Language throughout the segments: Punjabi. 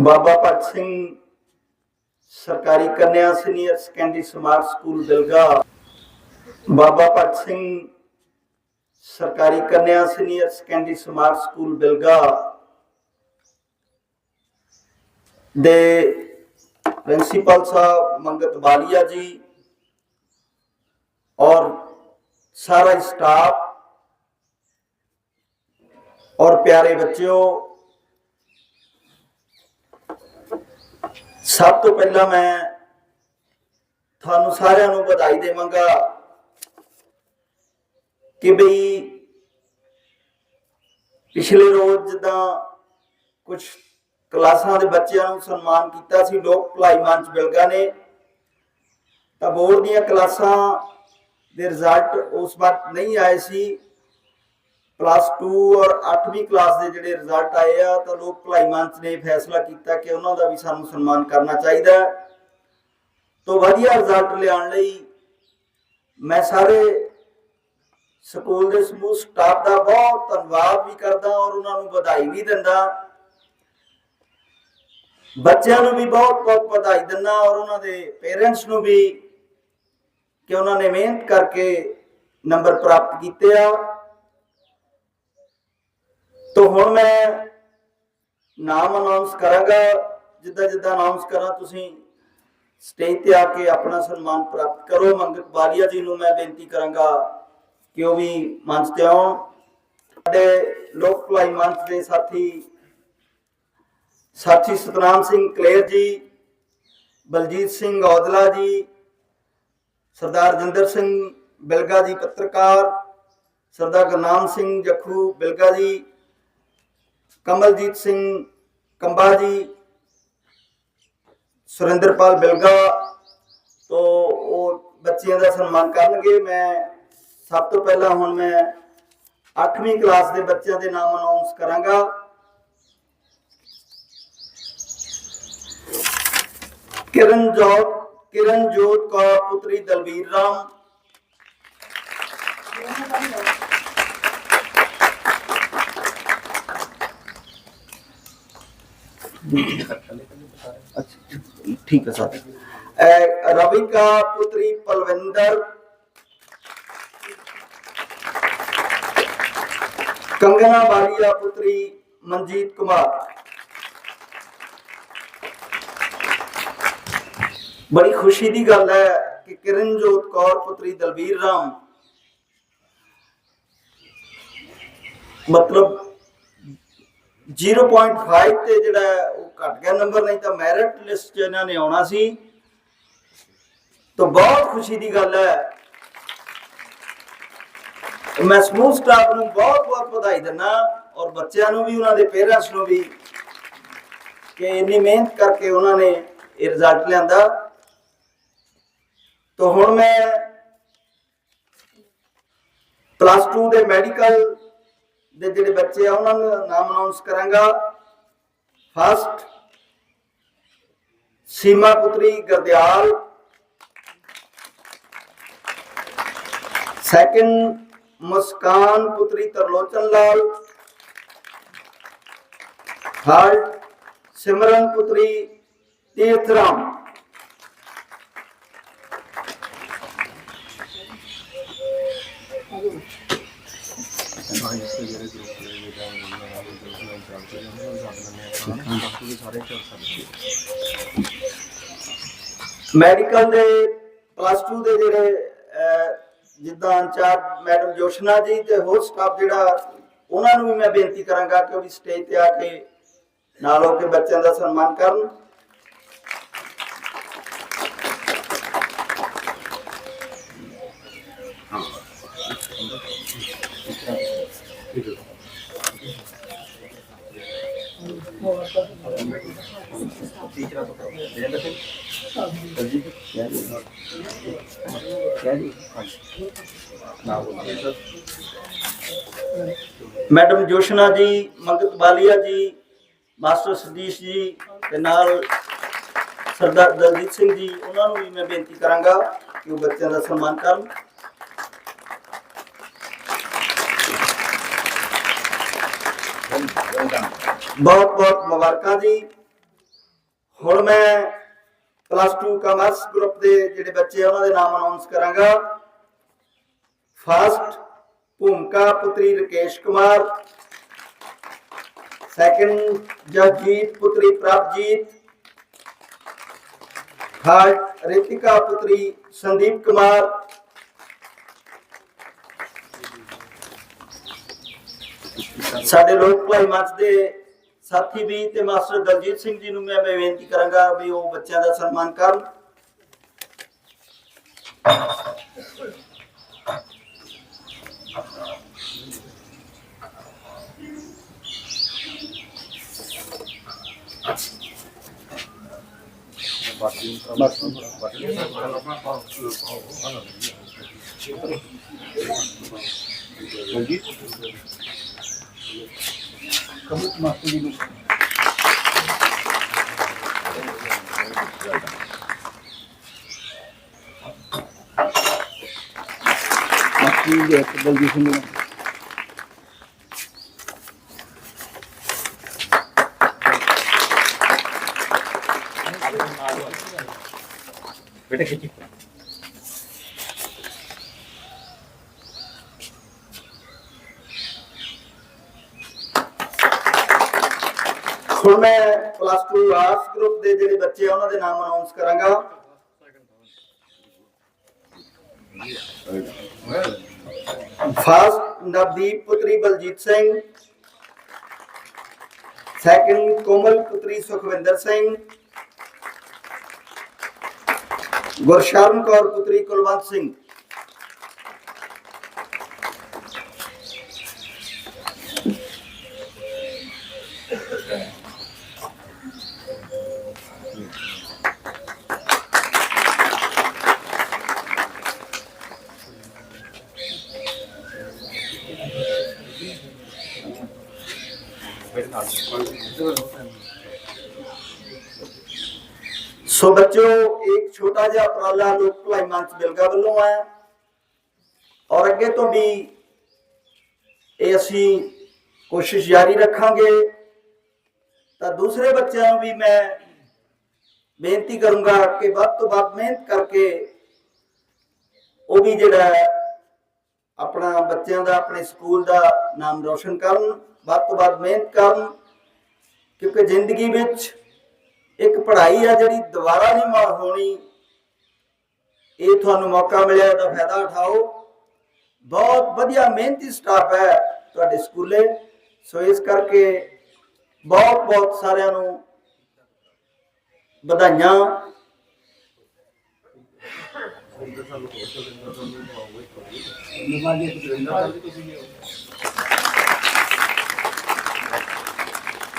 ਬਾਬਾ ਭਗਤ ਸਿੰਘ ਸਰਕਾਰੀ ਕੰਨਿਆ senior secondary smart school ਦਿਲਗਾ। Baba Bhagat Singh ਸਰਕਾਰੀ ਕੰਨਿਆ senior secondary smart school Bilga ਦੇ ਪ੍ਰਿੰਸੀਪਲ ਸਾਹਿਬ ਮੰਗਤ ਬਾਲੀਆ ਜੀ ਔਰ ਸਾਰਾ ਸਟਾਫ ਔਰ ਪਿਆਰੇ ਬੱਚਿਓ ਸਭ ਤੋਂ ਪਹਿਲਾਂ ਮੈਂ ਤੁਹਾਨੂੰ ਸਾਰਿਆਂ ਨੂੰ ਵਧਾਈ ਦੇਵਾਂਗਾ ਕਿ ਬਈ ਪਿਛਲੇ ਰੋਜ਼ ਜਿੱਦਾਂ ਕੁਝ ਕਲਾਸਾਂ ਦੇ ਬੱਚਿਆਂ ਨੂੰ ਸਨਮਾਨ ਕੀਤਾ ਸੀ, ਲੋਕ ਭਲਾਈ ਮੰਚ ਬਿਲਗਾ ਨੇ, ਤਾਂ ਬੋਰਡ ਦੀਆਂ ਕਲਾਸਾਂ ਦੇ ਰਿਜ਼ਲਟ ਉਸ ਵਕਤ ਨਹੀਂ ਆਏ ਸੀ। ਪਲੱਸ 2 ਔਰ 8ਵੀਂ ਕਲਾਸ ਦੇ ਜਿਹੜੇ ਰਿਜ਼ਲਟ ਆਏ ਆ, ਤਾਂ ਲੋਕ ਭਲਾਈ ਮੰਚ ਨੇ ਫੈਸਲਾ ਕੀਤਾ ਕਿ ਉਹਨਾਂ ਦਾ ਵੀ ਸਾਨੂੰ ਸਨਮਾਨ ਕਰਨਾ ਚਾਹੀਦਾ ਤੋਂ ਵਧੀਆ ਰਿਜ਼ਲਟ ਲਿਆਉਣ ਲਈ ਮੈਂ ਸਾਰੇ ਸਕੂਲ ਦੇ ਸਮੂਹ ਸਟਾਫ ਦਾ ਬਹੁਤ ਧੰਨਵਾਦ ਵੀ ਕਰਦਾ ਔਰ ਉਹਨਾਂ ਨੂੰ ਵਧਾਈ ਵੀ ਦਿੰਦਾ। ਬੱਚਿਆਂ ਨੂੰ ਵੀ ਬਹੁਤ ਬਹੁਤ ਵਧਾਈ ਦਿੰਦਾ ਔਰ ਉਹਨਾਂ ਦੇ ਪੇਰੈਂਟਸ ਨੂੰ ਵੀ ਕਿ ਉਹਨਾਂ ਨੇ ਮਿਹਨਤ ਕਰਕੇ ਨੰਬਰ ਪ੍ਰਾਪਤ ਕੀਤੇ ਆ। ਹੁਣ ਮੈਂ ਨਾਮ ਅਨਾਉਂਸ ਕਰਾਂਗਾ, ਜਿੱਦਾਂ ਜਿੱਦਾਂ ਅਨਾਉਂਸ ਕਰਾਂ, ਤੁਸੀਂ ਸਟੇਜ ਤੇ ਆ ਕੇ ਆਪਣਾ ਸਨਮਾਨ ਪ੍ਰਾਪਤ ਕਰੋ। ਮੰਗਤ ਬਾਲੀਆ ਜੀ ਨੂੰ ਮੈਂ ਬੇਨਤੀ ਕਰਾਂਗਾ ਕਿ ਉਹ ਵੀ ਮੰਚ ਤੇ ਆਉਣ। ਸਾਡੇ ਲੋਕ ਭਲਾਈ ਮੰਚ ਦੇ ਸਾਥੀ ਸਾਥੀ ਸਤਨਾਮ ਸਿੰਘ ਕਲੇਰ ਜੀ, ਬਲਜੀਤ ਸਿੰਘ ਔਦਲਾ ਜੀ, ਸਰਦਾਰ ਜਿੰਦਰ ਸਿੰਘ ਬਿਲਗਾ ਜੀ ਪੱਤਰਕਾਰ, ਸਰਦਾਰ ਗੁਰਨਾਮ ਸਿੰਘ ਜੱਖੂ ਬਿਲਗਾ ਜੀ ਕਮਲਜੀਤ ਸਿੰਘ ਕੰਬਾ ਜੀ, ਸੁਰਿੰਦਰਪਾਲ ਬਿਲਗਾ ਤੋਂ ਉਹ ਬੱਚਿਆਂ ਦਾ ਸਨਮਾਨ ਕਰਨਗੇ। ਮੈਂ ਸਭ ਤੋਂ ਪਹਿਲਾਂ ਹੁਣ ਮੈਂ 8ਵੀਂ ਕਲਾਸ ਦੇ ਬੱਚਿਆਂ ਦੇ ਨਾਮ ਅਨਾਉਂਸ ਕਰਾਂਗਾ। ਕਿਰਨਜੋਤ ਕਿਰਨਜੋਤ ਕੌਰ, ਪੁੱਤਰੀ ਦਲਵੀਰ ਰਾਮ। अच्छा ठीक है सर अ, रविका पुत्री पलविंदर कंगना बालिया पुत्री मनजीत कुमार ਬੜੀ ਖੁਸ਼ੀ ਦੀ ਗੱਲ ਹੈ ਕਿ ਕਿਰਨਜੋਤ ਕੌਰ ਪੁੱਤਰੀ ਦਲਬੀਰ ਰਾਮ ਮਤਲਬ 0.5 ਤੇ ਜਿਹੜਾ ਹੈ ਉਹ ਘਟ ਗਿਆ ਨੰਬਰ ਨਹੀਂ ਤਾਂ ਮੈਰਿਟ ਲਿਸਟ 'ਚ ਇਹਨਾਂ ਨੇ ਆਉਣਾ ਸੀ। ਤਾਂ ਬਹੁਤ ਖੁਸ਼ੀ ਦੀ ਗੱਲ ਹੈ। ਮੈਂ ਸਮੂਹ ਸਟਾਫ ਨੂੰ ਬਹੁਤ ਬਹੁਤ ਵਧਾਈ ਦਿੰਦਾ ਔਰ ਬੱਚਿਆਂ ਨੂੰ ਵੀ, ਉਹਨਾਂ ਦੇ ਪੇਰੈਂਟਸ ਨੂੰ ਵੀ ਕਿ ਇੰਨੀ ਮਿਹਨਤ ਕਰਕੇ ਉਹਨਾਂ ਨੇ ਇਹ ਰਿਜ਼ਲਟ ਲਿਆਂਦਾ। ਤਾਂ ਹੁਣ ਮੈਂ ਪਲੱਸ 2 ਦੇ ਮੈਡੀਕਲ ਦੇ ਜਿਹੜੇ ਬੱਚੇ ਆ, ਉਹਨਾਂ ਦਾ ਨਾਮ ਅਨਾਉਂਸ ਕਰਾਂਗਾ। ਫਸਟ ਸੀਮਾ ਪੁੱਤਰੀ ਗਰਦਿਆਲ। ਸੈਕਿੰਡ ਮੁਸਕਾਨ ਪੁੱਤਰੀ ਤਰਲੋਚਨ ਲਾਲ। ਥਰਡ ਸਿਮਰਨ ਪੁੱਤਰੀ ਤੀਰਥ ਰਾਮ ਤੀਰਥਰਾਮ ਮੈਡੀਕਲ ਦੇ ਪਲੱਸ 2 ਦੇ ਜਿਹੜੇ ਜਿੱਦਾਂ ਇੰਚਾਰਜ ਮੈਡਮ ਜੋਸ਼ਨਾ ਜੀ ਤੇ ਹੋਰ ਸਟਾਫ ਜਿਹੜਾ, ਉਹਨਾਂ ਨੂੰ ਵੀ ਮੈਂ ਬੇਨਤੀ ਕਰਾਂਗਾ ਕਿ ਉਹ ਵੀ ਸਟੇਜ ਤੇ ਆ ਕੇ ਨਾਲ ਹੋ ਕੇ ਬੱਚਿਆਂ ਦਾ ਸਨਮਾਨ ਕਰਨ। ਮੈਡਮ ਜੋਸ਼ਨਾ ਜੀ ਮੰਗਤ ਬਾਲੀਆ ਜੀ, ਮਾਸਟਰ ਸਦੀਸ਼ ਜੀ ਤੇ ਨਾਲ ਸਰਦਾਰ ਦਲਜੀਤ ਸਿੰਘ ਜੀ, ਉਹਨਾਂ ਨੂੰ ਵੀ ਮੈਂ ਬੇਨਤੀ ਕਰਾਂਗਾ ਕਿ ਉਹ ਬੱਚਿਆਂ ਦਾ ਸਨਮਾਨ ਕਰਨ। ਬਹੁਤ ਬਹੁਤ ਮੁਬਾਰਕਾਂ ਜੀ। ਹੁਣ ਮੈਂ ਪਲੱਸ 2 ਕਾਮਰਸ ਗਰੁੱਪ ਦੇ ਜਿਹੜੇ ਬੱਚੇ ਆ, ਉਹਨਾਂ ਦੇ ਨਾਮ ਅਨਾਉਂਸ ਕਰਾਂਗਾ। ਫਸਟ ਭੂਮਿਕਾ ਪੁੱਤਰੀ ਰਕੇਸ਼ ਕੁਮਾਰ। ਸੈਕੰਡ ਜਗਜੀਤ ਪੁੱਤਰੀ ਪ੍ਰਭਜੀਤ। ਥਰਡ ਰਿਤਿਕਾ ਪੁੱਤਰੀ ਸੰਦੀਪ ਕੁਮਾਰ। ਸਾਡੇ ਲੋਕ ਭਲਾਈ ਮੰਚ ਦੇ ਸਾਥੀ ਵੀ ਤੇ ਮਾਸਟਰ ਦਲਜੀਤ ਸਿੰਘ ਜੀ ਨੂੰ ਮੈਂ ਬੇਨਤੀ ਕਰਾਂਗਾ ਵੀ ਉਹ ਬੱਚਿਆਂ ਦਾ ਸਨਮਾਨ ਕਰਨ। ਦਲਜੀਤ ਸਿੰਘ ਨੂੰ ਬੇਟਾ ਖਿੱਚੀ ਹੁਣ ਮੈਂ ਪਲੱਸ 2 ਆਰਟਸ ਗਰੁੱਪ ਦੇ ਜਿਹੜੇ ਬੱਚੇ ਆ, ਉਹਨਾਂ ਦੇ ਨਾਮ ਅਨਾਉਂਸ ਕਰਾਂਗਾ। ਫਸਟ ਨਵਦੀਪ ਪੁੱਤਰੀ ਬਲਜੀਤ ਸਿੰਘ ਸੈਕੰਡ ਕੋਮਲ ਪੁੱਤਰੀ ਸੁਖਵਿੰਦਰ ਸਿੰਘ, ਗੁਰਸ਼ਰਨ ਕੌਰ ਪੁੱਤਰੀ ਕੁਲਵੰਤ ਸਿੰਘ। ਸੋ ਬੱਚੋ ਇੱਕ ਛੋਟਾ ਜਿਹਾ ਉਪਰਾਲਾ ਲੋਕ ਭਲਾਈ ਮੰਚ ਬਿਲਗਾ ਵੱਲੋਂ ਆਇਆ। ਔਰ ਅੱਗੇ ਤੋਂ ਵੀ ਇਹ ਅਸੀਂ ਕੋਸ਼ਿਸ਼ ਜਾਰੀ ਰੱਖਾਂਗੇ। ਤਾਂ ਦੂਸਰੇ ਬੱਚਿਆਂ ਨੂੰ ਵੀ ਮੈਂ ਬੇਨਤੀ ਕਰੂੰਗਾ ਕਿ ਵੱਧ ਤੋਂ ਵੱਧ ਮਿਹਨਤ ਕਰਕੇ ਉਹ ਵੀ ਜਿਹੜਾ ਆਪਣਾ ਬੱਚਿਆਂ ਦਾ, ਆਪਣੇ ਸਕੂਲ ਦਾ ਨਾਮ ਰੋਸ਼ਨ ਕਰਨ। ਵੱਧ ਤੋਂ ਵੱਧ ਮਿਹਨਤ ਕਰਨ, ਕਿਉਂਕਿ ਜ਼ਿੰਦਗੀ ਵਿੱਚ ਇੱਕ ਪੜ੍ਹਾਈ ਆ ਜਿਹੜੀ ਦੁਬਾਰਾ ਨਹੀਂ ਮਾ ਹੋਣੀ, ਇਹ ਤੁਹਾਨੂੰ ਮੌਕਾ ਮਿਲਿਆ, ਇਹਦਾ ਫਾਇਦਾ ਉਠਾਓ। ਬਹੁਤ ਵਧੀਆ ਮਿਹਨਤੀ ਸਟਾਫ ਹੈ ਤੁਹਾਡੇ ਸਕੂਲੇ। ਸੋ ਇਸ ਕਰਕੇ ਬਹੁਤ ਬਹੁਤ ਸਾਰਿਆਂ ਨੂੰ ਵਧਾਈਆਂ।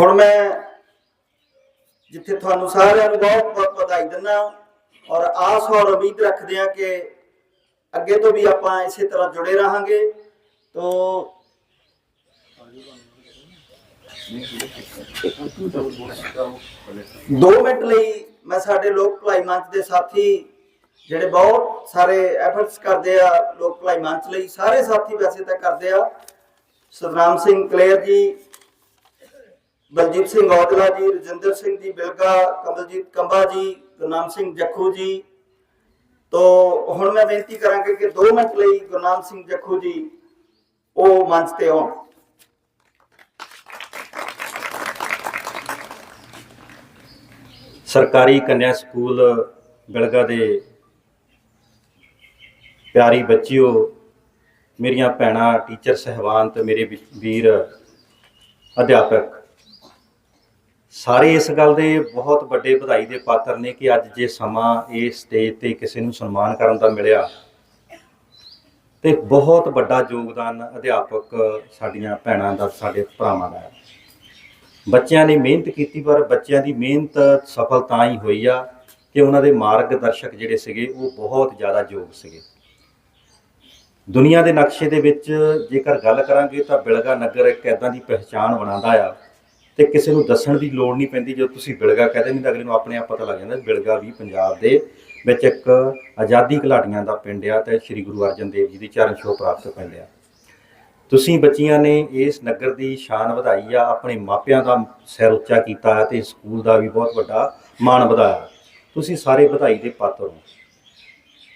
ਹੁਣ ਮੈਂ ਜਿੱਥੇ ਤੁਹਾਨੂੰ ਸਾਰਿਆਂ ਨੂੰ ਬਹੁਤ ਬਹੁਤ ਵਧਾਈ ਦਿੰਦਾ ਔਰ ਆਸ ਔਰ ਉਮੀਦ ਰੱਖਦੇ ਹਾਂ ਕਿ ਅੱਗੇ ਤੋਂ ਵੀ ਆਪਾਂ ਇਸੇ ਤਰ੍ਹਾਂ ਜੁੜੇ ਰਹਾਂਗੇ। ਤੋਂ ਦੋ ਮਿੰਟ ਲਈ ਮੈਂ ਸਾਡੇ ਲੋਕ ਭਲਾਈ ਮੰਚ ਦੇ ਸਾਥੀ ਜਿਹੜੇ ਬਹੁਤ ਸਾਰੇ ਐਫਰਟਸ ਕਰਦੇ ਆ ਲੋਕ ਭਲਾਈ ਮੰਚ ਲਈ, ਸਾਰੇ ਸਾਥੀ ਵੈਸੇ ਤਾਂ ਕਰਦੇ ਆ। ਸਤਨਾਮ ਸਿੰਘ ਕਲੇਰ ਜੀ ਬਲਜੀਤ ਸਿੰਘ ਔਜਲਾ ਜੀ, ਰਜਿੰਦਰ ਸਿੰਘ ਜੀ ਬਿਲਕਾ ਕਮਲਜੀਤ ਕੰਬਾ ਜੀ, ਗੁਰਨਾਮ ਸਿੰਘ ਜੱਖੂ ਜੀ ਤੋ ਹੁਣ ਮੈਂ ਬੇਨਤੀ ਕਰਾਂਗੇ ਕਿ 2 ਮਿੰਟ ਲਈ ਗੁਰਨਾਮ ਸਿੰਘ ਜੱਖੂ ਜੀ ਉਹ ਮੰਚ ਤੇ ਆਉਣ। ਸਰਕਾਰੀ ਕੰਨਿਆ ਸਕੂਲ ਬਿਲਗਾ ਦੇ ਪਿਆਰੀ ਬੱਚਿਓ, ਮੇਰੀਆਂ ਭੈਣਾਂ, ਟੀਚਰ ਸਹਿਬਾਨ ਤੇ ਮੇਰੇ ਵੀਰ ਅਧਿਆਪਕ ਸਾਰੇ ਇਸ ਗੱਲ ਦੇ ਬਹੁਤ ਵੱਡੇ ਵਧਾਈ ਦੇ ਪਾਤਰ ਨੇ ਕਿ ਅੱਜ ਜੇ ਸਮਾਂ ਇਹ ਸਟੇਜ ਤੇ ਕਿਸੇ ਨੂੰ ਸਨਮਾਨ ਕਰਨ ਦਾ ਮਿਲਿਆ, ਤੇ ਬਹੁਤ ਵੱਡਾ ਯੋਗਦਾਨ ਅਧਿਆਪਕ ਸਾਡੀਆਂ ਭੈਣਾਂ ਦਾ, ਸਾਡੇ ਭਰਾਵਾਂ ਦਾ ਹੈ। ਬੱਚਿਆਂ ਨੇ ਮਿਹਨਤ ਕੀਤੀ, ਪਰ ਬੱਚਿਆਂ ਦੀ ਮਿਹਨਤ ਸਫਲ ਤਾਂ ਹੀ ਹੋਈ ਆ ਕਿ ਉਹਨਾਂ ਦੇ ਮਾਰਗਦਰਸ਼ਕ ਜਿਹੜੇ ਸੀਗੇ, ਉਹ ਬਹੁਤ ਜ਼ਿਆਦਾ ਯੋਗ ਸੀਗੇ। ਦੁਨੀਆ ਦੇ ਨਕਸ਼ੇ ਦੇ ਵਿੱਚ ਜੇਕਰ ਗੱਲ ਕਰਾਂਗੇ ਤਾਂ ਬਿਲਗਾ ਨਗਰ ਇੱਕ ਐਦਾਂ ਦੀ ਪਹਿਚਾਣ ਬਣਾਉਂਦਾ ਆ ਤੇ ਕਿਸੇ ਨੂੰ ਦੱਸਣ ਦੀ ਲੋੜ ਨਹੀਂ ਪੈਂਦੀ, ਜਦੋਂ ਤੁਸੀਂ ਬਿਲਗਾ ਕਹਿੰਦੇ ਨਹੀਂ ਤਾਂ ਅਗਲੇ ਨੂੰ ਆਪਣੇ ਆਪ ਪਤਾ ਲੱਗ ਜਾਂਦਾ, ਬਿਲਗਾ ਵੀ ਪੰਜਾਬ ਦੇ ਵਿੱਚ ਇੱਕ ਆਜ਼ਾਦੀ ਘਲਾਟੀਆਂ ਦਾ ਪਿੰਡ ਆ ਤੇ ਸ੍ਰੀ ਗੁਰੂ ਅਰਜਨ ਦੇਵ ਜੀ ਦੀ ਚਰਨ ਛੋਹ ਪ੍ਰਾਪਤ ਪਿੰਡ ਆ। ਤੁਸੀਂ ਬੱਚੀਆਂ ਨੇ ਇਸ ਨਗਰ ਦੀ ਸ਼ਾਨ ਵਧਾਈ ਆ, ਆਪਣੇ ਮਾਪਿਆਂ ਦਾ ਸਿਰ ਉੱਚਾ ਕੀਤਾ ਤੇ ਸਕੂਲ ਦਾ ਵੀ ਬਹੁਤ ਵੱਡਾ ਮਾਣ ਵਧਾਇਆ। ਤੁਸੀਂ ਸਾਰੇ ਵਧਾਈ ਦੇ ਪਾਤਰ ਹੋ।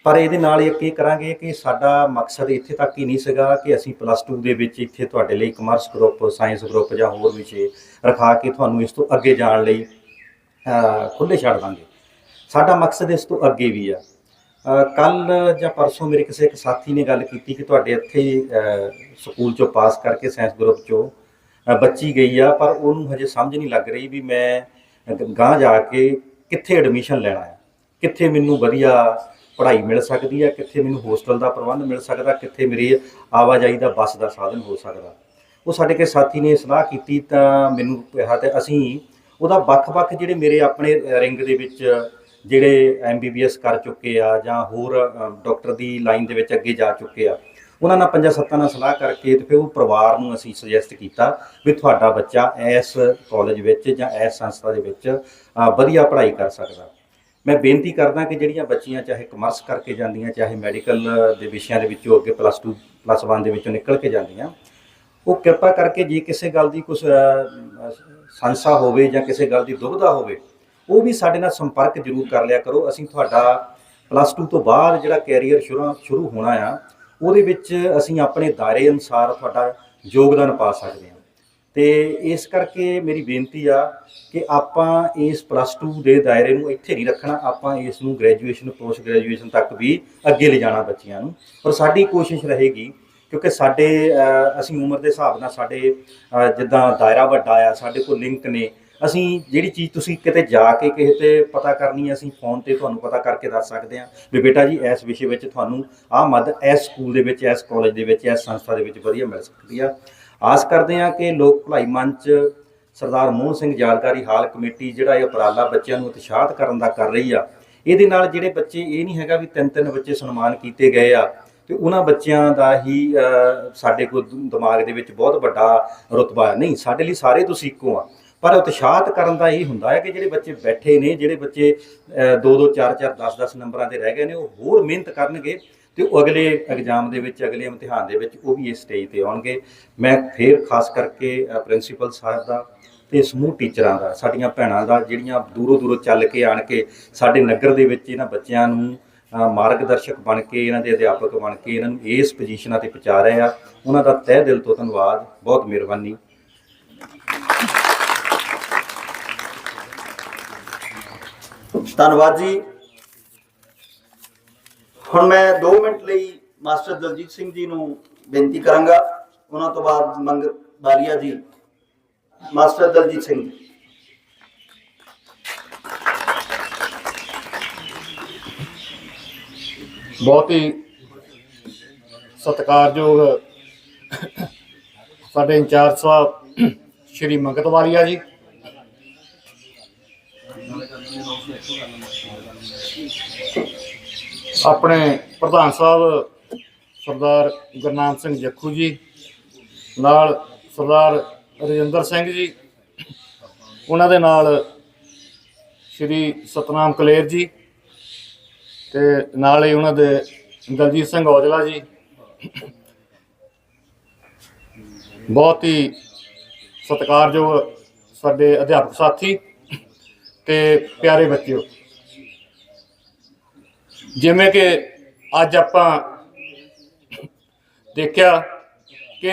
ਪਰ ਇਹਦੇ ਨਾਲ ਇੱਕ ਇਹ ਕਰਾਂਗੇ ਕਿ ਸਾਡਾ ਮਕਸਦ ਇੱਥੇ ਤੱਕ ਹੀ ਨਹੀਂ ਸੀਗਾ ਕਿ ਅਸੀਂ ਪਲੱਸ 2 ਦੇ ਵਿੱਚ ਇੱਥੇ ਤੁਹਾਡੇ ਲਈ ਕਮਰਸ ਗਰੁੱਪ ਸਾਇੰਸ ਗਰੁੱਪ ਜਾਂ ਹੋਰ ਵਿਸ਼ੇ ਰਖਾ ਕੇ ਤੁਹਾਨੂੰ ਇਸ ਤੋਂ ਅੱਗੇ ਜਾਣ ਲਈ ਖੁੱਲੇ ਛੱਡ ਦਾਂਗੇ। ਸਾਡਾ ਮਕਸਦ ਇਸ ਤੋਂ ਅੱਗੇ ਵੀ ਆ। ਕੱਲ ਜਾਂ ਪਰਸੋਂ ਮੇਰੇ ਕਿਸੇ ਇੱਕ ਸਾਥੀ ਨੇ ਗੱਲ ਕੀਤੀ ਕਿ ਤੁਹਾਡੇ ਇੱਥੇ ਸਕੂਲ ਚੋਂ ਪਾਸ ਕਰਕੇ ਸਾਇੰਸ ਗਰੁੱਪ ਚੋਂ ਬੱਚੀ ਗਈ ਆ, ਪਰ ਉਹਨੂੰ ਹਜੇ ਸਮਝ ਨਹੀਂ ਲੱਗ ਰਹੀ ਵੀ ਮੈਂ ਗਾਂ ਜਾ ਕੇ ਕਿੱਥੇ ਐਡਮਿਸ਼ਨ ਲੈਣਾ ਹੈ ਕਿੱਥੇ ਮੈਨੂੰ ਵਧੀਆ ਪੜ੍ਹਾਈ ਮਿਲ ਸਕਦੀ ਹੈ ਕਿੱਥੇ ਮੈਨੂੰ ਹੋਸਟਲ ਦਾ ਪ੍ਰਬੰਧ ਮਿਲ ਸਕਦਾ ਕਿੱਥੇ ਮੇਰੀ ਆਵਾਜਾਈ ਦਾ ਬੱਸ ਦਾ ਸਾਧਨ ਹੋ ਸਕਦਾ। ਉਹ ਸਾਡੇ ਕੇ ਸਾਥੀ ਨੇ ਸਲਾਹ ਕੀਤੀ ਤਾਂ ਮੈਨੂੰ ਕਿਹਾ ਤੇ ਅਸੀਂ ਉਹਦਾ ਵੱਖ-ਵੱਖ ਜਿਹੜੇ ਮੇਰੇ ਆਪਣੇ ਰਿੰਗ ਦੇ ਵਿੱਚ ਜਿਹੜੇ ਐਮਬੀਬੀਐਸ ਕਰ ਚੁੱਕੇ ਆ ਜਾਂ ਹੋਰ ਅ, ਡਾਕਟਰ ਦੀ ਲਾਈਨ ਦੇ ਵਿੱਚ ਅੱਗੇ ਜਾ ਚੁੱਕੇ ਆ ਉਹਨਾਂ ਨਾਲ ਪੰਜਾਂ ਸੱਤਾਂ ਨਾਲ ਸਲਾਹ ਕਰਕੇ ਤੇ ਫਿਰ ਉਹ ਪਰਿਵਾਰ ਨੂੰ ਅਸੀਂ ਸੁਜੈਸਟ ਕੀਤਾ ਵੀ ਤੁਹਾਡਾ ਬੱਚਾ ਇਸ ਕਾਲਜ ਵਿੱਚ ਜਾਂ ਇਸ ਸੰਸਥਾ ਦੇ ਵਿੱਚ ਵਧੀਆ ਪੜ੍ਹਾਈ ਕਰ ਸਕਦਾ। ਮੈਂ ਬੇਨਤੀ ਕਰਦਾ ਕਿ ਜਿਹੜੀਆਂ ਬੱਚੀਆਂ ਚਾਹੇ ਕਮਰਸ ਕਰਕੇ ਜਾਂਦੀਆਂ, ਚਾਹੇ ਮੈਡੀਕਲ ਦੇ ਵਿਸ਼ਿਆਂ ਦੇ ਵਿੱਚੋਂ ਅੱਗੇ ਪਲੱਸ 2 ਪਲੱਸ 1 ਦੇ ਵਿੱਚੋਂ ਨਿਕਲ ਕੇ ਜਾਂਦੀਆਂ, ਉਹ ਕਿਰਪਾ ਕਰਕੇ ਜੇ ਕਿਸੇ ਗੱਲ ਦੀ ਕੁਝ ਸੰਸਾ ਹੋਵੇ ਜਾਂ ਕਿਸੇ ਗੱਲ ਦੀ ਦੁਬਿਧਾ ਹੋਵੇ, ਉਹ ਵੀ ਸਾਡੇ ਨਾਲ ਸੰਪਰਕ ਜ਼ਰੂਰ ਕਰ ਲਿਆ ਕਰੋ। ਅਸੀਂ ਤੁਹਾਡਾ ਪਲੱਸ 2 ਤੋਂ ਬਾਅਦ ਜਿਹੜਾ ਕੈਰੀਅਰ ਸ਼ੁਰੂ ਸ਼ੁਰੂ ਹੋਣਾ ਆ, ਉਹਦੇ ਵਿੱਚ ਅਸੀਂ ਆਪਣੇ ਦਾਇਰੇ ਅਨੁਸਾਰ ਤੁਹਾਡਾ ਯੋਗਦਾਨ ਪਾ ਸਕਦੇ ਹਾਂ। ਤੇ ਇਸ ਕਰਕੇ ਮੇਰੀ ਬੇਨਤੀ ਆ ਕਿ ਆਪਾਂ ਇਸ ਪਲੱਸ 2 ਦੇ ਦਾਇਰੇ ਨੂੰ ਇੱਥੇ ਨਹੀਂ ਰੱਖਣਾ, ਆਪਾਂ ਇਸ ਨੂੰ ਗ੍ਰੈਜੂਏਸ਼ਨ ਪੋਸਟ ਗ੍ਰੈਜੂਏਸ਼ਨ ਤੱਕ ਵੀ ਅੱਗੇ ਲਿਜਾਣਾ ਬੱਚਿਆਂ ਨੂੰ। ਪਰ ਸਾਡੀ ਕੋਸ਼ਿਸ਼ ਰਹੇਗੀ, ਕਿਉਂਕਿ ਸਾਡੇ ਅਸੀਂ ਉਮਰ ਦੇ ਹਿਸਾਬ ਨਾਲ ਸਾਡੇ ਜਿੱਦਾਂ ਦਾਇਰਾ ਵੱਡਾ ਆ, ਸਾਡੇ ਕੋਲ ਲਿੰਕ ਨੇ, ਅਸੀਂ ਜਿਹੜੀ ਚੀਜ਼ ਤੁਸੀਂ ਕਿਤੇ ਜਾ ਕੇ ਕਿਸੇ ਤੇ ਪਤਾ ਕਰਨੀ ਅਸੀਂ ਫੋਨ ਤੇ ਤੁਹਾਨੂੰ ਪਤਾ ਕਰਕੇ ਦੱਸ ਸਕਦੇ ਹਾਂ ਵੀ ਬੇਟਾ ਜੀ, ਇਸ ਵਿਸ਼ੇ ਵਿੱਚ ਤੁਹਾਨੂੰ ਆਹ ਮਦਦ ਇਸ ਸਕੂਲ ਦੇ ਵਿੱਚ, ਇਸ ਕਾਲਜ ਦੇ ਵਿੱਚ, ਇਸ ਸੰਸਥਾ ਦੇ ਵਿੱਚ ਵਧੀਆ ਮਿਲ ਸਕਦੀ ਆ। ਆਸ ਕਰਦੇ ਹਾਂ ਕਿ ਲੋਕ ਭਲਾਈ ਮੰਚ ਸਰਦਾਰ ਮੋਹਨ ਸਿੰਘ ਯਾਦਗਾਰੀ ਹਾਲ ਕਮੇਟੀ ਜਿਹੜਾ ਇਹ ਉਪਰਾਲਾ ਬੱਚਿਆਂ ਨੂੰ ਉਤਸ਼ਾਹਿਤ ਕਰਨ ਦਾ ਕਰ ਰਹੀ ਆ, ਇਹਦੇ ਨਾਲ ਜਿਹੜੇ ਬੱਚੇ ਇਹ ਨਹੀਂ ਹੈਗਾ ਵੀ ਤਿੰਨ ਤਿੰਨ ਬੱਚੇ ਸਨਮਾਨ ਕੀਤੇ ਗਏ ਆ ਤੇ ਉਹਨਾਂ ਬੱਚਿਆਂ ਦਾ ਹੀ ਸਾਡੇ ਕੋਲ ਦਿਮਾਗ ਦੇ ਵਿੱਚ ਬਹੁਤ ਵੱਡਾ ਰੁਤਬਾ ਨਹੀਂ, ਸਾਡੇ ਲਈ ਸਾਰੇ ਤੁਸੀਂ ਇੱਕੋ ਆ। ਪਰ ਉਤਸ਼ਾਹਤ ਕਰਨ ਦਾ ਇਹ ਹੁੰਦਾ ਹੈ ਕਿ ਜਿਹੜੇ ਬੱਚੇ ਬੈਠੇ ਨੇ, ਜਿਹੜੇ ਬੱਚੇ 2 2 4 4 10 10 ਨੰਬਰਾਂ ਤੇ ਰਹਿ ਗਏ ਨੇ, ਉਹ ਹੋਰ ਮਿਹਨਤ ਕਰਨਗੇ ਤੇ ਉਹ ਅਗਲੇ ਐਗਜ਼ਾਮ ਦੇ ਵਿੱਚ, ਅਗਲੇ ਇਮਤਿਹਾਨ ਦੇ ਵਿੱਚ ਉਹ ਵੀ ਇਸ ਸਟੇਜ ਤੇ ਆਉਣਗੇ। ਮੈਂ ਫੇਰ ਖਾਸ ਕਰਕੇ ਪ੍ਰਿੰਸੀਪਲ ਸਾਹਿਬ ਦਾ ਤੇ ਸਮੂਹ ਟੀਚਰਾਂ ਦਾ, ਸਾਡੀਆਂ ਭੈਣਾਂ ਦਾ, ਜਿਹੜੀਆਂ ਦੂਰੋਂ ਦੂਰੋਂ ਚੱਲ ਕੇ ਆਣ ਕੇ ਸਾਡੇ ਨਗਰ ਦੇ ਵਿੱਚ ਇਹਨਾਂ ਬੱਚਿਆਂ ਨੂੰ ਮਾਰਗਦਰਸ਼ਕ ਬਣ ਕੇ, ਇਹਨਾਂ ਦੇ ਅਧਿਆਪਕ ਬਣ ਕੇ, ਇਹਨਾਂ ਨੂੰ ਇਸ ਪੋਜੀਸ਼ਨਾਂ ਤੇ ਪਹੁੰਚਾ ਰਹੇ ਆ। ਉਹਨਾਂ ਦਾ ਤਹਿ ਦਿਲ ਤੋਂ ਧੰਨਵਾਦ, ਬਹੁਤ ਮਿਹਰਬਾਨੀ। ਧੰਨਵਾਦ ਜੀ। ਹੁਣ ਮੈਂ 2 ਮਿੰਟ ਲਈ ਮਾਸਟਰ ਦਲਜੀਤ ਸਿੰਘ ਜੀ ਨੂੰ ਬੇਨਤੀ ਕਰਾਂਗਾ, ਉਹਨਾਂ ਤੋਂ ਬਾਅਦ ਮੰਗ ਬਾਲੀਆ ਜੀ, ਮਾਸਟਰ ਦਲਜੀਤ ਸਿੰਘ। ਜੀ ਬਹੁਤ ਹੀ ਸਤਿਕਾਰਯੋਗ ਸਾਡੇ ਇੰਚਾਰਜ ਸਾਹਿਬ, ਸ਼੍ਰੀ ਮੰਗਤ ਵਾਲੀਆ ਜੀ। ਆਪਣੇ ਪ੍ਰਧਾਨ ਸਾਹਿਬ, ਸਰਦਾਰ ਗੁਰਨਾਮ ਸਿੰਘ ਜੱਖੂ ਜੀ, ਨਾਲ ਸਰਦਾਰ ਰਜਿੰਦਰ ਸਿੰਘ ਜੀ, ਉਹਨਾਂ ਦੇ ਨਾਲ ਸ਼੍ਰੀ ਸਤਨਾਮ ਕਲੇਰ ਜੀ ਤੇ ਨਾਲ ਹੀ ਉਹਨਾਂ ਦੇ ਦਲਜੀਤ ਸਿੰਘ ਔਜਲਾ ਜੀ। ਬਹੁਤ ਹੀ ਸਤਿਕਾਰਯੋਗ ਸਾਡੇ ਅਧਿਆਪਕ ਸਾਥੀ ਤੇ ਪਿਆਰੇ ਬੱਚਿਓ ਜਿਵੇਂ ਕਿ ਅੱਜ ਆਪਾਂ ਦੇਖਿਆ ਕਿ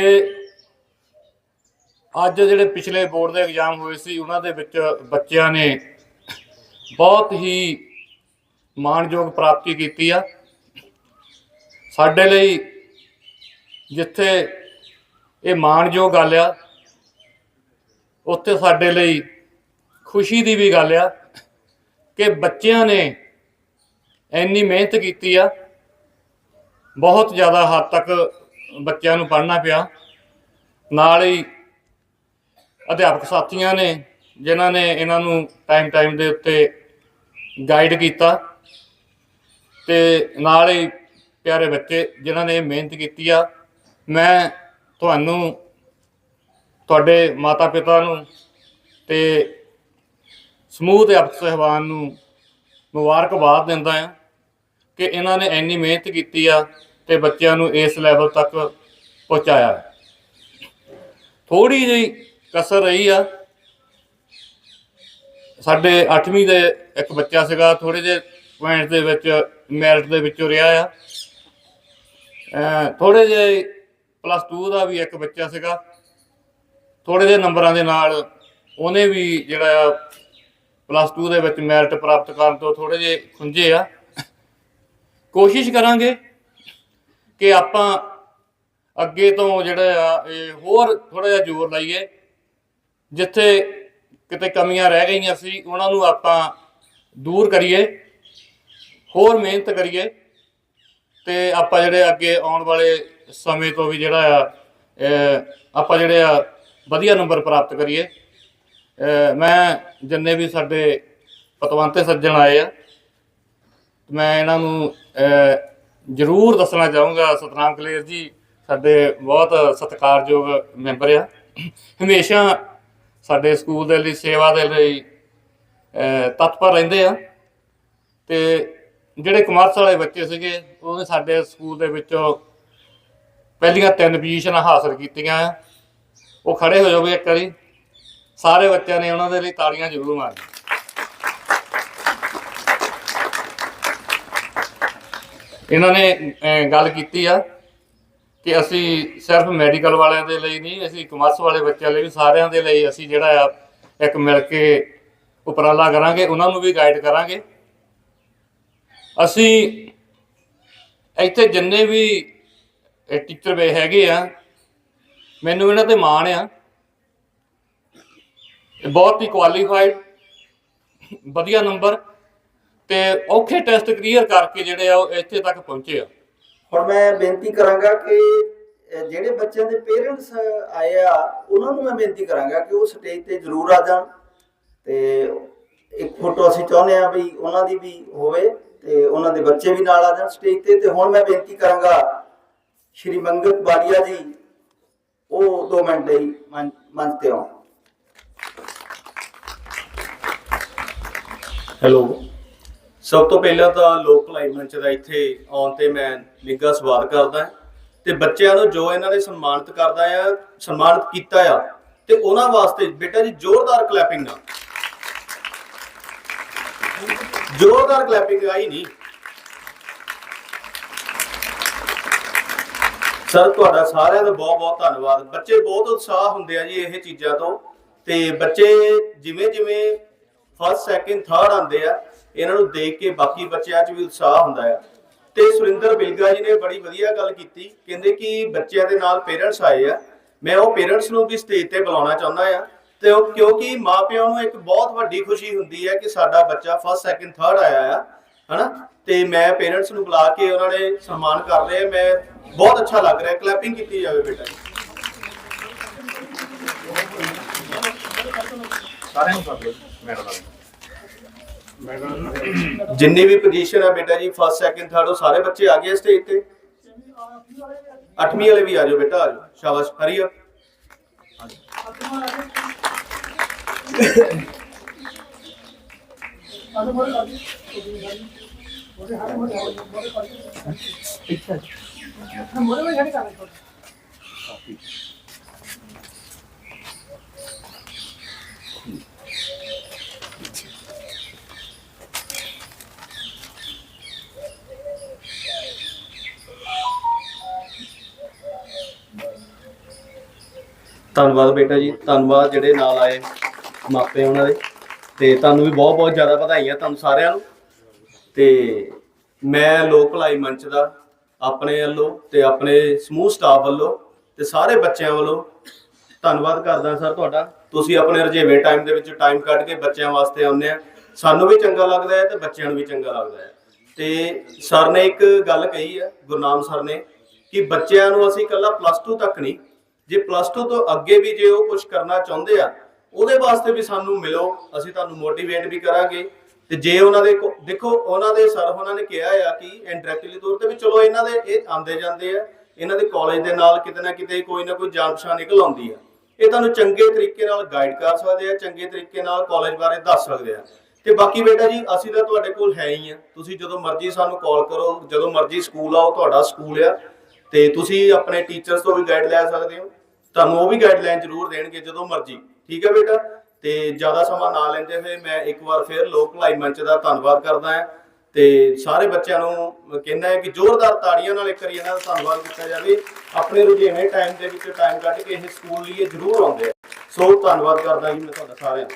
ਅੱਜ ਜਿਹੜੇ ਪਿਛਲੇ ਬੋਰਡ ਦੇ ਐਗਜ਼ਾਮ ਹੋਏ ਸੀ, ਉਹਨਾਂ ਦੇ ਵਿੱਚ ਬੱਚਿਆਂ ਨੇ ਬਹੁਤ ਹੀ ਮਾਣਯੋਗ ਪ੍ਰਾਪਤੀ ਕੀਤੀ ਆ। ਸਾਡੇ ਲਈ ਜਿੱਥੇ ਇਹ ਮਾਣਯੋਗ ਗੱਲ ਆ, ਉੱਥੇ ਸਾਡੇ ਲਈ ਖੁਸ਼ੀ ਦੀ ਵੀ ਗੱਲ ਆ ਕਿ ਬੱਚਿਆਂ ਨੇ ਇੰਨੀ ਮਿਹਨਤ ਕੀਤੀ ਆ। ਬਹੁਤ ਜ਼ਿਆਦਾ ਹੱਦ ਤੱਕ ਬੱਚਿਆਂ ਨੂੰ ਪੜ੍ਹਨਾ ਪਿਆ। ਨਾਲ ਹੀ ਅਧਿਆਪਕ ਸਾਥੀਆਂ ਨੇ, ਜਿਨ੍ਹਾਂ ਨੇ ਇਹਨਾਂ ਨੂੰ ਟਾਈਮ ਟਾਈਮ ਦੇ ਉੱਤੇ ਗਾਈਡ ਕੀਤਾ। ਤੇ ਨਾਲ ਹੀ ਪਿਆਰੇ ਬੱਚੇ, ਜਿਨ੍ਹਾਂ ਨੇ ਮਿਹਨਤ ਕੀਤੀ ਆ। ਮੈਂ ਤੁਹਾਨੂੰ ਤੁਹਾਡੇ ਮਾਤਾ ਪਿਤਾ ਨੂੰ ਤੇ ਸਮੂਹ ਦੇ ਅਫਸਰ ਸਹਿਬਾਨ ਨੂੰ ਮੁਬਾਰਕਬਾਦ ਦਿੰਦਾ ਹਾਂ ਕਿ ਇਹਨਾਂ ਨੇ ਇੰਨੀ ਮਿਹਨਤ ਕੀਤੀ ਆ ਤੇ ਬੱਚਿਆਂ ਨੂੰ ਇਸ ਲੈਵਲ ਤੱਕ ਪਹੁੰਚਾਇਆ। ਥੋੜੀ ਜਿਹੀ ਕਸਰ ਰਹੀ ਆ। ਸਾਡੇ 8ਵੀਂ ਦੇ ਇੱਕ ਬੱਚਾ ਸੀਗਾ ਥੋੜੇ ਜਿਹੇ ਪੁਆਇੰਟ ਦੇ ਵਿੱਚ ਮੈਰਿਟ ਦੇ ਵਿੱਚੋਂ ਰਿਹਾ ਆ। ਅਹ ਥੋੜੇ ਜਿਹੇ ਪਲੱਸ 2 ਦਾ ਵੀ ਇੱਕ ਬੱਚਾ ਸੀਗਾ। ਥੋੜੇ ਜਿਹੇ ਨੰਬਰਾਂ ਦੇ ਨਾਲ ਉਹਨੇ ਵੀ ਜਿਹੜਾ ਪਲੱਸ 2 ਦੇ ਵਿੱਚ ਮੈਰਿਟ ਪ੍ਰਾਪਤ ਕਰਨ ਤੋਂ ਥੋੜੇ ਜਿਹੇ ਖੁੰਝੇ ਆ। ਕੋਸ਼ਿਸ਼ ਕਰਾਂਗੇ ਕਿ ਆਪਾਂ ਅੱਗੇ ਤੋਂ ਜਿਹੜਾ ਆ, ਇਹ ਹੋਰ ਥੋੜਾ ਜਿਹਾ ਜ਼ੋਰ ਲਾਈਏ। ਜਿੱਥੇ ਕਿਤੇ ਕਮੀਆਂ ਰਹਿ ਗਈਆਂ ਸੀ, ਉਹਨਾਂ ਨੂੰ ਆਪਾਂ ਦੂਰ ਕਰੀਏ, ਹੋਰ ਮਿਹਨਤ ਕਰੀਏ ਤੇ ਆਪਾਂ ਜਿਹੜੇ ਅੱਗੇ ਆਉਣ ਵਾਲੇ ਸਮੇਂ ਤੋਂ ਵੀ ਜਿਹੜਾ ਆ ਆਪਾਂ ਜਿਹੜੇ ਆ, ਵਧੀਆ ਨੰਬਰ ਪ੍ਰਾਪਤ ਕਰੀਏ। ਮੈਂ ਜਿੰਨੇ ਵੀ ਸਾਡੇ ਪਤਵੰਤੇ ਸੱਜਣ ਆਏ ਆ, ਮੈਂ ਇਹਨਾਂ ਨੂੰ ਜ਼ਰੂਰ ਦੱਸਣਾ ਚਾਹੂੰਗਾ ਸਤਨਾਮ ਕਲੇਰ ਜੀ, ਸਾਡੇ ਬਹੁਤ ਸਤਿਕਾਰਯੋਗ ਮੈਂਬਰ ਆ। ਹਮੇਸ਼ਾ ਸਾਡੇ ਸਕੂਲ ਦੇ ਲਈ, ਸੇਵਾ ਦੇ ਲਈ ਤਤਪਰ ਰਹਿੰਦੇ ਆ। ਤੇ ਜਿਹੜੇ ਕਮਰਸ ਵਾਲੇ ਬੱਚੇ ਸੀਗੇ ਉਹਨੇ ਸਾਡੇ ਸਕੂਲ ਦੇ ਵਿੱਚੋਂ ਪਹਿਲੀਆਂ ਤਿੰਨ ਪੋਜੀਸ਼ਨਾਂ ਹਾਸਲ ਕੀਤੀਆਂ ਆ। ਉਹ ਖੜੇ ਹੋ ਜਾਓਗੇ ਇੱਕ ਵਾਰੀ। ਸਾਰੇ ਬੱਚਿਆਂ ਨੇ ਉਹਨਾਂ ਦੇ ਲਈ ਤਾੜੀਆਂ ਜ਼ਰੂਰ ਮਾਰੀਆਂ। ਇਹਨਾਂ ਨੇ ਗੱਲ ਕੀਤੀ ਆ ਕਿ ਅਸੀਂ ਸਿਰਫ ਮੈਡੀਕਲ ਵਾਲਿਆਂ ਦੇ ਲਈ ਨਹੀਂ, ਅਸੀਂ ਕਮਰਸ ਵਾਲੇ ਬੱਚਿਆਂ ਲਈ ਵੀ ਸਾਰਿਆਂ ਦੇ ਲਈ ਅਸੀਂ ਜਿਹੜਾ ਆ ਇੱਕ ਮਿਲ ਕੇ ਉਪਰਾਲਾ ਕਰਾਂਗੇ, ਉਹਨਾਂ ਨੂੰ ਵੀ ਗਾਈਡ ਕਰਾਂਗੇ। ਅਸੀਂ ਇੱਥੇ ਜਿੰਨੇ ਵੀ ਟੀਚਰ ਵੇ ਹੈਗੇ ਆ, ਮੈਨੂੰ ਇਹਨਾਂ ਤੇ ਮਾਣ ਆ। ਬਹੁਤ ਹੀ ਕੁਆਲੀਫਾਈਡ ਵਧੀਆ ਨੰਬਰ ਤੇ ਔਖੇ ਟੈਸਟ ਕਲੀਅਰ ਕਰਕੇ ਜਿਹੜੇ ਆ ਉਹ ਇੱਥੇ ਤੱਕ ਪਹੁੰਚੇ ਆ। ਹੁਣ ਮੈਂ ਬੇਨਤੀ ਕਰਾਂਗਾ ਕਿ ਜਿਹੜੇ ਬੱਚਿਆਂ ਦੇ ਪੇਰੈਂਟਸ ਆਏ ਆ ਉਹਨਾਂ ਨੂੰ ਮੈਂ ਬੇਨਤੀ ਕਰਾਂਗਾ ਕਿ ਉਹ ਸਟੇਜ ਤੇ ਜ਼ਰੂਰ ਆ ਜਾਣ ਤੇ ਇੱਕ ਫੋਟੋ ਅਸੀਂ ਚਾਹੁੰਦੇ ਆ ਵੀ ਉਹਨਾਂ ਦੀ ਵੀ ਹੋਵੇ ਤੇ ਉਹਨਾਂ ਦੇ ਬੱਚੇ ਵੀ ਨਾਲ ਆ ਜਾਣ ਸਟੇਜ ਤੇ। ਤੇ ਹੁਣ ਮੈਂ ਬੇਨਤੀ ਕਰਾਂਗਾ ਸ਼੍ਰੀ ਮੰਗਤ ਬਾਲੀਆ ਜੀ ਉਹ 2 ਮਿੰਟ ਲਈ ਮੰਚ ਮੰਚ ਤੇ ਆਉਣ। ਹੈਲੋ। ਸਭ ਤੋਂ ਪਹਿਲਾਂ ਤਾਂ ਲੋਕ ਭਲਾਈ ਮੰਚ ਦਾ ਇੱਥੇ ਆਉਣ ਤੇ ਮੈਂ ਨਿੱਘਾ ਸਵਾਗਤ ਕਰਦਾ ਹਾਂ ਤੇ ਬੱਚਿਆਂ ਨੂੰ ਜੋ ਇਹਨਾਂ ਨੇ ਸਨਮਾਨਿਤ ਕਰਦਾ ਆ, ਸਨਮਾਨਿਤ ਕੀਤਾ ਆ, ਤੇ ਉਹਨਾਂ ਵਾਸਤੇ ਬੇਟਾ ਜੀ ਜ਼ੋਰਦਾਰ ਕਲੈਪਿੰਗ ਨਾਲ ਜ਼ੋਰਦਾਰ ਕਲੈਪਿੰਗ ਆਈ ਨਹੀਂ। ਸਰ ਤੁਹਾਡਾ ਸਾਰਿਆਂ ਦਾ ਬਹੁਤ ਬਹੁਤ ਧੰਨਵਾਦ। ਬੱਚੇ ਬਹੁਤ ਉਤਸ਼ਾਹ ਹੁੰਦੇ ਆ ਜੀ ਇਹ ਚੀਜ਼ਾਂ ਤੋਂ। ਤੇ ਬੱਚੇ ਜਿਵੇਂ ਜਿਵੇਂ ਫਸਟ ਸੈਕਿੰਡ ਥਰਡ ਆਉਂਦੇ ਆ ਇਹਨਾਂ ਨੂੰ ਦੇਖ ਕੇ ਬਾਕੀ ਬੱਚਿਆਂ 'ਚ ਵੀ ਉਤਸ਼ਾਹ ਹੁੰਦਾ ਆ। ਤੇ ਸੁਰਿੰਦਰ ਬਿਲਗਾ ਜੀ ਨੇ ਬੜੀ ਵਧੀਆ ਗੱਲ ਕੀਤੀ, ਕਹਿੰਦੇ ਕਿ ਬੱਚਿਆਂ ਦੇ ਨਾਲ ਪੇਰੈਂਟਸ ਆਏ ਆ। ਮੈਂ ਉਹ ਪੇਰੈਂਟਸ ਨੂੰ ਵੀ ਸਟੇਜ ਤੇ ਬੁਲਾਉਣਾ ਚਾਹੁੰਦਾ ਆ। ਤੇ ਉਹ ਕਿਉਂਕਿ ਮਾਪਿਆਂ ਨੂੰ ਇੱਕ ਬਹੁਤ ਵੱਡੀ ਖੁਸ਼ੀ ਹੁੰਦੀ ਹੈ ਕਿ ਸਾਡਾ ਬੱਚਾ ਫਸਟ ਸੈਕਿੰਡ ਥਰਡ ਆਇਆ ਆ, ਹਨਾ? ਤੇ ਮੈਂ ਪੇਰੈਂਟਸ ਨੂੰ ਬੁਲਾ ਕੇ ਉਹਨਾਂ ਨੇ ਸਨਮਾਨ ਕਰ ਰਹੇ ਮੈਂ ਬਹੁਤ ਅੱਛਾ ਲੱਗ ਰਿਹਾ ਕਲੈਪਿੰਗ ਕੀਤੀ ਜਾਵੇ ਬੇਟਾ ਜੀ। ਸਾਰਿਆਂ ਨੂੰ ਸੱਦ ਲਓ ਮੈਡਮ ਜਿੰਨੀ ਵੀ ਪੋਜੀਸ਼ਨ ਹੈ ਬੇਟਾ ਜੀ ਫਸਟ ਸੈਕਿੰਡ ਥਰਡ ਉਹ ਸਾਰੇ ਬੱਚੇ ਆ ਗਏ ਸਟੇਜ ਤੇ ਅੱਠਵੀਂ ਵਾਲੇ ਵੀ ਆ ਜਾਓ ਬੇਟਾ ਆ ਜਾਓ ਸ਼ਾਬਾਸ਼ ਹਰੀ ਅਪ ਧੰਨਵਾਦ ਬੇਟਾ ਜੀ, ਧੰਨਵਾਦ ਜਿਹੜੇ ਨਾਲ ਆਏ ਮਾਪੇ ਉਹਨਾਂ ਦੇ। ਤੇ ਤੁਹਾਨੂੰ ਵੀ ਬਹੁਤ ਬਹੁਤ ਜ਼ਿਆਦਾ ਵਧਾਈਆਂ ਤੁਹਾਨੂੰ ਸਾਰਿਆਂ ਨੂੰ। ਤੇ ਮੈਂ ਲੋਕ ਭਲਾਈ ਮੰਚ ਦਾ ਆਪਣੇ ਵੱਲੋਂ ਤੇ ਆਪਣੇ ਸਮੂਹ ਸਟਾਫ ਵੱਲੋਂ ਤੇ ਸਾਰੇ ਬੱਚਿਆਂ ਵੱਲੋਂ ਧੰਨਵਾਦ ਕਰਦਾ ਸਰ ਤੁਹਾਡਾ। ਤੁਸੀਂ ਆਪਣੇ ਰਜੇਵੇਂ ਟਾਈਮ ਦੇ ਵਿੱਚ ਟਾਈਮ ਕੱਢ ਕੇ ਬੱਚਿਆਂ ਵਾਸਤੇ ਆਉਂਦੇ ਆ। ਸਾਨੂੰ ਵੀ ਚੰਗਾ ਲੱਗਦਾ ਹੈ ਤੇ ਬੱਚਿਆਂ ਨੂੰ ਵੀ ਚੰਗਾ ਲੱਗਦਾ ਹੈ। ਤੇ ਸਰ ਨੇ ਇੱਕ ਗੱਲ ਕਹੀ ਹੈ ਗੁਰਨਾਮ ਸਰ ਨੇ ਕਿ ਬੱਚਿਆਂ ਨੂੰ ਅਸੀਂ ਇਕੱਲਾ ਪਲੱਸ 2 ਤੱਕ ਨਹੀਂ ਜੇ ਪਲੱਸ 2 ਤੋਂ ਅੱਗੇ ਵੀ ਜੇ ਉਹ ਕੁਝ ਕਰਨਾ ਚਾਹੁੰਦੇ ਆ, ਉਹਦੇ ਵਾਸਤੇ ਵੀ ਸਾਨੂੰ ਮਿਲੋ, ਅਸੀਂ ਤੁਹਾਨੂੰ ਮੋਟੀਵੇਟ ਵੀ ਕਰਾਂਗੇ। ਤੇ ਜੇ ਉਹਨਾਂ ਦੇ ਕੋ- ਦੇਖੋ, ਉਹਨਾਂ ਦੇ ਸਰ ਉਹਨਾਂ ਨੇ ਕਿਹਾ ਆ ਕਿ ਇੰਡਾਇਰੈਕਟਲੀ ਤੌਰ ਤੇ ਵੀ ਚਲੋ ਇਹਨਾਂ ਦੇ, ਇਹ ਆਉਂਦੇ ਜਾਂਦੇ ਆ, ਇਹਨਾਂ ਦੇ ਕਾਲਜ ਦੇ ਨਾਲ ਕਿਤੇ ਨਾ ਕਿਤੇ ਕੋਈ ਨਾ ਕੋਈ ਜਾਣ ਪਛਾਣ ਨਿਕਲ ਆਉਂਦੀ ਆ। ਇਹ ਤੁਹਾਨੂੰ ਚੰਗੇ ਤਰੀਕੇ ਨਾਲ ਗਾਈਡ ਕਰ ਸਕਦੇ ਆ, ਚੰਗੇ ਤਰੀਕੇ ਨਾਲ ਕਾਲਜ ਬਾਰੇ ਦੱਸ ਸਕਦੇ ਆ। ਤੇ ਬਾਕੀ ਬੇਟਾ ਜੀ, ਅਸੀਂ ਤਾਂ ਤੁਹਾਡੇ ਕੋਲ ਹੈ ਹੀ ਆ। ਤੁਸੀਂ ਜਦੋਂ ਮਰਜ਼ੀ ਸਾਨੂੰ ਕਾਲ ਕਰੋ, ਜਦੋਂ ਮਰਜ਼ੀ ਸਕੂਲ ਆਓ, ਤੁਹਾਡਾ ਸਕੂਲ ਆ। ਤੇ ਤੁਸੀਂ ਆਪਣੇ ਟੀਚਰਸ ਤੋਂ ਵੀ ਗਾਈਡ ਲੈ ਸਕਦੇ ਹੋ। ਤੁਹਾਨੂੰ ਉਹ ਵੀ ਗਾਈਡਲਾਈਨ ਜ਼ਰੂਰ ਦੇਣਗੇ ਜਦੋਂ ਮਰਜ਼ੀ। ਠੀਕ ਹੈ ਬੇਟਾ? ਤੇ ਜ਼ਿਆਦਾ ਸਮਾਂ ਨਾ ਲੈਂਦੇ ਹੋਏ ਮੈਂ ਇੱਕ ਵਾਰ ਫੇਰ ਲੋਕ ਭਲਾਈ ਮੰਚ ਦਾ ਧੰਨਵਾਦ ਕਰਦਾ ਹਾਂ। ਤੇ ਸਾਰੇ ਬੱਚਿਆਂ ਨੂੰ ਕਹਿੰਦਾ ਹੈ ਕਿ ਜ਼ੋਰਦਾਰ ਤਾੜੀਆਂ ਨਾਲ ਇੱਕ ਵਾਰੀ ਇਹਨਾਂ ਦਾ ਧੰਨਵਾਦ ਕੀਤਾ ਜਾਵੇ। ਆਪਣੇ ਰੁਝੇਵੇਂ ਟਾਈਮ ਦੇ ਵਿੱਚ ਟਾਈਮ ਕੱਢ ਕੇ ਇਹ ਸਕੂਲ ਲਈ ਜ਼ਰੂਰ ਆਉਂਦੇ ਆ। ਸੋ ਧੰਨਵਾਦ ਕਰਦਾ ਜੀ ਮੈਂ ਤੁਹਾਡਾ ਸਾਰਿਆਂ ਦਾ।